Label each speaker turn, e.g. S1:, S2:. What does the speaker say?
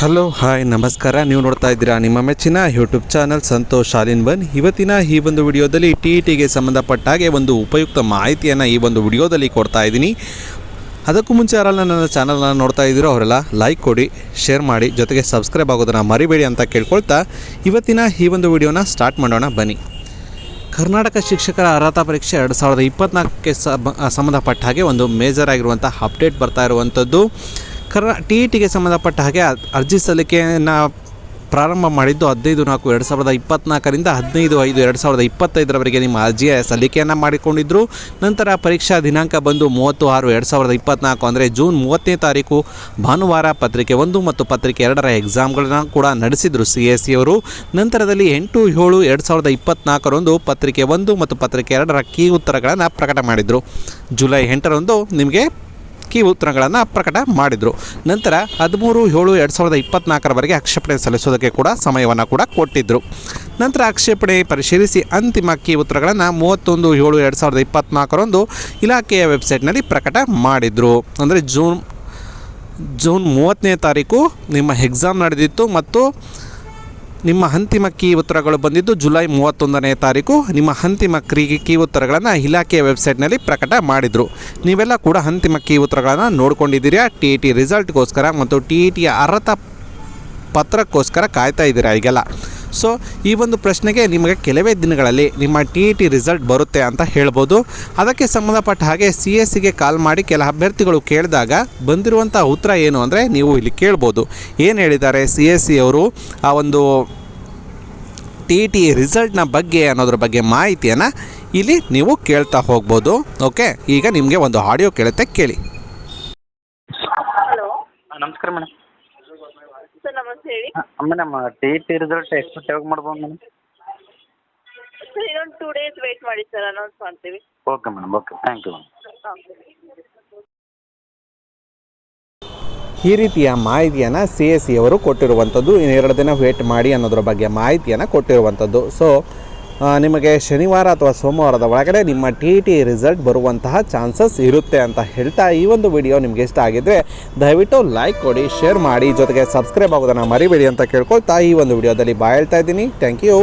S1: Hello, hi, ನಮಸ್ಕಾರ. ನೀವು ನೋಡ್ತಾ ಇದ್ದೀರಾ ನಿಮ್ಮ ಮೆಚ್ಚಿನ ಯೂಟ್ಯೂಬ್ ಚಾನಲ್ ಸಂತೋಷ್ ಶಾಲಿನ್ ಬನ್ ಇವತ್ತಿನ ಈ ಒಂದು ವಿಡಿಯೋದಲ್ಲಿ ಟಿ ಇ ಟಿಗೆ ಸಂಬಂಧಪಟ್ಟ ಹಾಗೆ ಒಂದು ಉಪಯುಕ್ತ ಮಾಹಿತಿಯನ್ನು ಈ ಒಂದು ವಿಡಿಯೋದಲ್ಲಿ ಕೊಡ್ತಾ ಇದ್ದೀನಿ. ಅದಕ್ಕೂ ಮುಂಚೆ ಯಾರೆಲ್ಲ ನನ್ನ ಚಾನಲ್ನ ನೋಡ್ತಾ ಇದ್ದೀರೋ ಅವರೆಲ್ಲ ಲೈಕ್ ಕೊಡಿ ಶೇರ್ ಮಾಡಿ, ಜೊತೆಗೆ ಸಬ್ಸ್ಕ್ರೈಬ್ ಆಗೋದನ್ನು ಮರಿಬೇಡಿ ಅಂತ ಕೇಳ್ಕೊಳ್ತಾ ಇವತ್ತಿನ ಈ ಒಂದು ವಿಡಿಯೋನ ಸ್ಟಾರ್ಟ್ ಮಾಡೋಣ, ಬನ್ನಿ. ಕರ್ನಾಟಕ ಶಿಕ್ಷಕರ ಅರ್ಹತಾ ಪರೀಕ್ಷೆ ಎರಡು ಸಾವಿರದ ಇಪ್ಪತ್ತ್ನಾಲ್ಕಕ್ಕೆ ಸಬ, ಸಂಬಂಧಪಟ್ಟ ಹಾಗೆ ಒಂದು ಮೇಜರ್ ಆಗಿರುವಂಥ ಅಪ್ಡೇಟ್ ಬರ್ತಾ ಇರುವಂಥದ್ದು. ಕರ್ನಾ ಟಿ ಇ ಟಿಗೆ ಸಂಬಂಧಪಟ್ಟ ಹಾಗೆ ಅರ್ಜಿ ಸಲ್ಲಿಕೆಯನ್ನು ಪ್ರಾರಂಭ ಮಾಡಿದ್ದು ಹದಿನೈದು ನಾಲ್ಕು ಎರಡು ಸಾವಿರದ ಇಪ್ಪತ್ನಾಲ್ಕರಿಂದ ಹದಿನೈದು ಐದು ಎರಡು ಸಾವಿರದ ಇಪ್ಪತ್ತೈದರವರೆಗೆ ನಿಮ್ಮ ಅರ್ಜಿಯ ಸಲ್ಲಿಕೆಯನ್ನು ಮಾಡಿಕೊಂಡಿದ್ದರು ನಂತರ ಪರೀಕ್ಷಾ ದಿನಾಂಕ ಬಂದು ಮೂವತ್ತು ಆರು ಎರಡು ಸಾವಿರದ ಇಪ್ಪತ್ನಾಲ್ಕು ಅಂದರೆ ಜೂನ್ ಮೂವತ್ತನೇ ತಾರೀಕು ಭಾನುವಾರ ಪತ್ರಿಕೆ ಒಂದು ಮತ್ತು ಪತ್ರಿಕೆ ಎರಡರ ಎಕ್ಸಾಮ್ಗಳನ್ನು ಕೂಡ ನಡೆಸಿದರು ಸಿ ಎ ಸಿ ಅವರು. ನಂತರದಲ್ಲಿ ಎಂಟು ಏಳು ಎರಡು ಸಾವಿರದ ಇಪ್ಪತ್ನಾಲ್ಕರಂದು ಪತ್ರಿಕೆ ಒಂದು ಮತ್ತು ಪತ್ರಿಕೆ ಎರಡರ ಕೀ ಉತ್ತರಗಳನ್ನು ಪ್ರಕಟ ಮಾಡಿದರು. ಜುಲೈ ಎಂಟರಂದು ನಿಮಗೆ ಕೀ ಉತ್ತರಗಳನ್ನು ಪ್ರಕಟ ಮಾಡಿದರು. ನಂತರ ಹದಿಮೂರು, ಏಳು, ಎರಡು ಸಾವಿರದ ಇಪ್ಪತ್ನಾಲ್ಕರವರೆಗೆ ಆಕ್ಷೇಪಣೆ ಸಲ್ಲಿಸೋದಕ್ಕೆ ಕೂಡ ಸಮಯವನ್ನು ಕೂಡ ಕೊಟ್ಟಿದ್ದರು ನಂತರ ಆಕ್ಷೇಪಣೆ ಪರಿಶೀಲಿಸಿ ಅಂತಿಮ ಕೀ ಉತ್ತರಗಳನ್ನು ಮೂವತ್ತೊಂದು, ಏಳು, ಎರಡು ಸಾವಿರದ ಇಪ್ಪತ್ನಾಲ್ಕರಂದು ಇಲಾಖೆಯ ವೆಬ್ಸೈಟ್ನಲ್ಲಿ ಪ್ರಕಟ ಮಾಡಿದರು. ಅಂದರೆ ಜೂನ್ ಜೂನ್ ಮೂವತ್ತನೇ ತಾರೀಕು ನಿಮ್ಮ ಎಕ್ಸಾಮ್ ನಡೆದಿತ್ತು ಮತ್ತು ನಿಮ್ಮ ಅಂತಿಮ ಕೀ ಉತ್ತರಗಳು ಬಂದಿದ್ದು ಜುಲೈ ಮೂವತ್ತೊಂದನೇ ತಾರೀಕು. ನಿಮ್ಮ ಅಂತಿಮ ಕ್ರೀ ಕೀ ಉತ್ತರಗಳನ್ನು ಇಲಾಖೆಯ ವೆಬ್ಸೈಟ್ನಲ್ಲಿ ಪ್ರಕಟ ಮಾಡಿದರು. ನೀವೆಲ್ಲ ಕೂಡ ಅಂತಿಮ ಕೀ ಉತ್ತರಗಳನ್ನು ನೋಡ್ಕೊಂಡಿದ್ದೀರಾ? ಟಿ ಇ ಟಿ ರಿಸಲ್ಟ್ಗೋಸ್ಕರ ಮತ್ತು ಟಿ ಇ ಟಿಯ ಅರ್ಹತಾ ಪತ್ರಕ್ಕೋಸ್ಕರ ಕಾಯ್ತಾ ಇದ್ದೀರಾ ಈಗೆಲ್ಲ? ಸೊ ಈ ಒಂದು ಪ್ರಶ್ನೆಗೆ ನಿಮಗೆ ಕೆಲವೇ ದಿನಗಳಲ್ಲಿ ನಿಮ್ಮ ಟಿ ಇ ಟಿ ರಿಸಲ್ಟ್ ಬರುತ್ತೆ ಅಂತ ಹೇಳ್ಬೋದು. ಅದಕ್ಕೆ ಸಂಬಂಧಪಟ್ಟ ಹಾಗೆ ಸಿ ಎಸ್ ಸಿಗೆ ಕಾಲ್ ಮಾಡಿ ಕೆಲ ಅಭ್ಯರ್ಥಿಗಳು ಕೇಳಿದಾಗ ಬಂದಿರುವಂಥ ಉತ್ತರ ಏನು ಅಂದರೆ ನೀವು ಇಲ್ಲಿ ಕೇಳ್ಬೋದು. ಏನು ಹೇಳಿದ್ದಾರೆ ಸಿ ಎಸ್ ಸಿ ಅವರು? ಆ ಒಂದು ಟಿ ಇ ಟಿ ರಿಸಲ್ಟ್ನ ಬಗ್ಗೆ ಅನ್ನೋದ್ರ ಬಗ್ಗೆ ಮಾಹಿತಿಯನ್ನು ಇಲ್ಲಿ ನೀವು ಕೇಳ್ತಾ ಹೋಗ್ಬೋದು. ಓಕೆ ಈಗ ನಿಮಗೆ ಒಂದು ಆಡಿಯೋ ಕೇಳುತ್ತೆ ಕೇಳಿ.
S2: ಹಲೋ
S3: ನಮಸ್ಕಾರ ಮೇಡಮ್.
S2: ಸರ್ ಹೇಳಿ
S3: madam T T result expect ಯಾವಾಗ ಮಾಡ್ಬೋದು ಮೇಡಮ್?
S2: ಸರ್ ಇನ್ನೊಂದು ಟೂ ಡೇಸ್ ವೆಯ್ಟ್ ಮಾಡಿ ಸರ್ ಅನೌನ್ಸ್ ಮಾಡ್ತೀವಿ.
S3: Okay madam okay thank you madam
S2: okay
S1: ಈ ರೀತಿಯ ಮಾಹಿತಿಯನ್ನು ಸಿ ಎಸ್ ಸಿ ಅವರು ಕೊಟ್ಟಿರುವಂಥದ್ದು ಇನ್ನು ಎರಡು ದಿನ ವೇಟ್ ಮಾಡಿ ಅನ್ನೋದ್ರ ಬಗ್ಗೆ ಮಾಹಿತಿಯನ್ನು ಕೊಟ್ಟಿರುವಂಥದ್ದು. ಸೊ ನಿಮಗೆ ಶನಿವಾರ ಅಥವಾ ಸೋಮವಾರದ ಒಳಗಡೆ ನಿಮ್ಮ ಟಿ ಟಿ ರಿಸಲ್ಟ್ ಬರುವಂತಹ ಚಾನ್ಸಸ್ ಇರುತ್ತೆ ಅಂತ ಹೇಳ್ತಾ ಈ ಒಂದು ವಿಡಿಯೋ ನಿಮಗೆ ಇಷ್ಟ ಆಗಿದ್ದರೆ ದಯವಿಟ್ಟು ಲೈಕ್ ಕೊಡಿ ಶೇರ್ ಮಾಡಿ, ಜೊತೆಗೆ ಸಬ್ಸ್ಕ್ರೈಬ್ ಆಗೋದನ್ನು ಮರಿಬೇಡಿ ಅಂತ ಕೇಳ್ಕೊಳ್ತಾ ಈ ಒಂದು ವಿಡಿಯೋದಲ್ಲಿ ಬಾಯ್ ಹೇಳ್ತಾ ಇದ್ದೀನಿ. Thank you